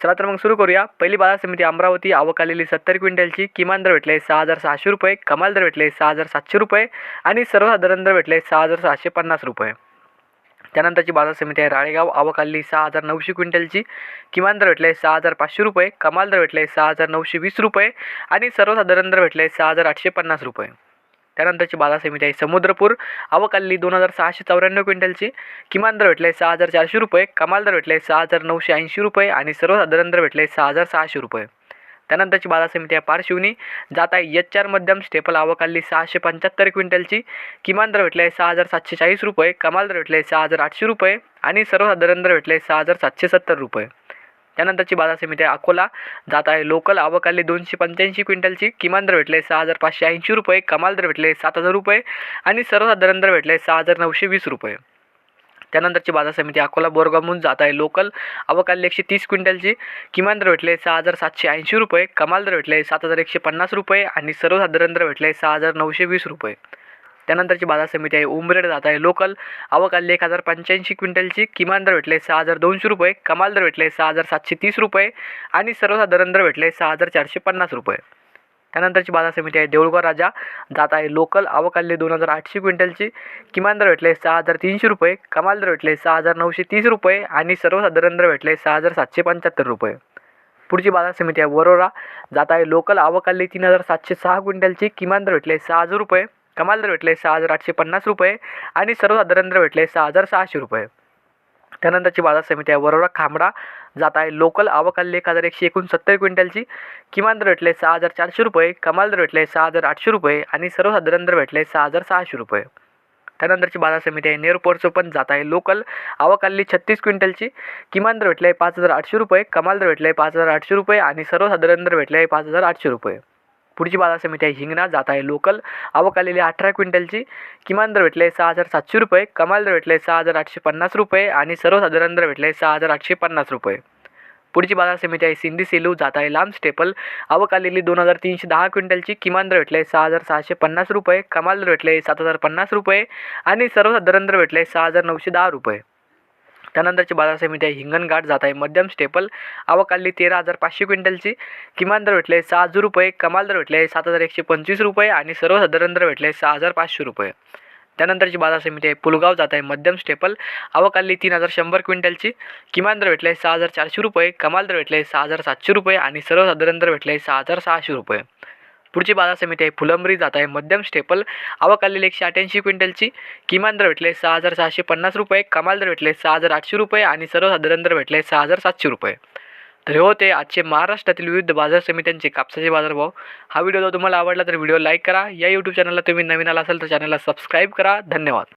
चला तर मग सुरू करूया. पहिली बाजार समिती अमरावती आवक आलेली सत्तर क्विंटलची किमान दर भेटले सहा हजार सहाशे रुपये कमाल दर भेटले सहा हजार सातशे रुपये आणि सर्वसाधारण दर भेटले सहा हजार सहाशे पन्नास रुपये. त्यानंतरची बाजार समिती आहे राळेगाव आवक आलेली सहा हजार नऊशे क्विंटलची किमान दर भेटले सहा हजार पाचशे रुपये कमाल दर भेटले सहा हजार नऊशे वीस रुपये आणि सर्वसाधारण दर भेटले सहा हजार आठशे पन्नास रुपये. त्यानंतरची बाजार समिती आहे. समुद्रपूर आवक आलेली दोन हजार सहाशे चौऱ्याण्णव क्विंटलची किमान दर भेटले सहा हजार चारशे रुपये कमाल दर भेटले सहा हजार नऊशे ऐंशी रुपये आणि सर्वसाधारण दर भेटले सहा हजार सहाशे रुपये. त्यानंतरची बाजार समिती आहे पारशिवनी जात आहे एच चार मध्यम स्टेपल आवक आलेली सहाशे पंच्याहत्तर क्विंटलची किमान दर भेटले सहा हजार सातशे चाळीस रुपये कमाल दर भेटले सहा हजार आठशे रुपये आणि सर्वसाधारण दर भेटले सहा हजार सातशे सत्तर रुपये. त्यानंतरची बाजार समिती आहे अकोला. जात आहे लोकल अवकाली दोनशे पंच्याऐंशी क्विंटलची. किमान दर भेटले सहा हजार पाचशे ऐंशी रुपये. कमाल दर भेटले सात हजार रुपये. आणि सर्वसाधारण दर भेटले सहा हजार नऊशे वीस रुपये. त्यानंतरची बाजार समिती अकोला बोरगामहून जात आहे लोकल अवकाली एकशे तीस क्विंटलची. किमान दर भेटले सहा हजार सातशे ऐंशी रुपये. कमाल दर भेटले सात हजार एकशे पन्नास रुपये. आणि सर्वसाधारण दर भेटले सहा हजार नऊशे वीस रुपये. त्यानंतरची बाजार समिती आहे. उमरेड जात आहे. लोकल आवक आली एक हजार पंच्याऐंशी क्विंटलची. किमान दर भेटले सहा हजार दोनशे रुपये. कमाल दर भेटले सहा हजार सातशे तीस रुपये. आणि सर्वसाधारण दर भेटले सहा हजार चारशे पन्नास रुपये. त्यानंतरची बाजार समिती आहे. देऊळगाव राजा जात आहे. लोकल आवक आलेली दोन हजार आठशे क्विंटलची. किमान दर भेटले सहा हजार तीनशे रुपये. कमाल दर भेटले सहा हजार नऊशे तीस रुपये. आणि सर्वसाधारण दर भेटले सहा हजार सातशे पंच्याहत्तर रुपये. पुढची बाजार समिती आहे. वरोरा जात आहे. लोकल आवक आली तीन हजार सातशे सहा क्विंटलची. किमान दर भेटले सहा हजार रुपये. कमाल दर भेटले सहा हजार आठशे पन्नास रुपये आणि सर्वसाधारण दर भेटले सहा हजार सहाशे रुपये. त्यानंतरची बाजार समिती आहे. वरोरा खांबडा जात आहे. लोकल आवक आलेली एक हजार एकशे एकोणसत्तर क्विंटलची. किमान दर भेटले सहा हजार चारशे रुपये. कमाल दर भेटले सहा हजार आठशे रुपये आणि सर्वसाधारण दर भेटले सहा हजार सहाशे रुपये. त्यानंतरची बाजार समिती आहे. नेरपोरचं पण जात आहे. लोकल आवक आलेली छत्तीस क्विंटलची. किमान दर भेटले पाच हजार आठशे रुपये. कमाल दर भेटले पाच हजार आठशे रुपये आणि सर्वसाधारण दर भेटले पाच हजार आठशे रुपये. पुढची बाजार समिती आहे. हिंगणा जात आहे लोकल आवक आलेली अठरा क्विंटलची. किमान दर भेटले सहा हजार सातशे रुपये. कमाल दर भेटले सहा हजार आठशे पन्नास रुपये आणि सर्वसाधारण दर भेटले सहा हजार आठशे पन्नास रुपये. पुढची बाजार समिती आहे सिंधी सेलू. जात आहे लांब स्टेपल. आवक आलेली दोन हजार तीनशे दहा क्विंटलची. किमान दर भेटले सहा हजार सहाशे पन्नास रुपये. कमाल दर भेटले सात हजार पन्नास रुपये आणि सर्वसाधारण दर भेटले सहा हजार नऊशे दहा रुपये. त्यानंतरची बाजार समिती आहे. हिंगणघाट जात आहे. मध्यम स्टेपल आवक तेरा हजार पाचशे क्विंटलची. किमान दर भेटले सहा हजार रुपये. कमाल दर भेटले सात हजार एकशे पंचवीस रुपये आणि सर्वसाधारण दर भेटले सहा हजार पाचशे रुपये. त्यानंतरची बाजार समिती आहे. पुलगाव जात आहे. मध्यम स्टेपल आवक तीन हजार शंभर क्विंटलची. किमान दर भेटले सहा हजार चारशे रुपये. कमाल दर भेटले सहा हजार सातशे रुपये आणि सर्वसाधारण दर भेटले सहा हजार सहाशे रुपये. पुढची बाजार समिती आहे. फुलंब्री जात आहे. मध्यम स्टेपल. आवक आलेली एकशे अठ्ठ्याऐंशी क्विंटलची. किमान दर भेटले सहा हजार सहाशे पन्नास रुपये. कमाल दर भेटले सहा हजार आठशे रुपये आणि सर्वसाधारण दर भेटले सहा हजार सातशे रुपये. तर हे होते आजचे महाराष्ट्रातील विविध बाजार समित्यांचे कापसाचे बाजारभाव. हा व्हिडिओ जर तुम्हाला आवडला तर व्हिडिओ लाईक करा. या यूट्यूब चॅनलला तुम्ही नवीन आला असाल तर चॅनलला सबस्क्राईब करा. धन्यवाद.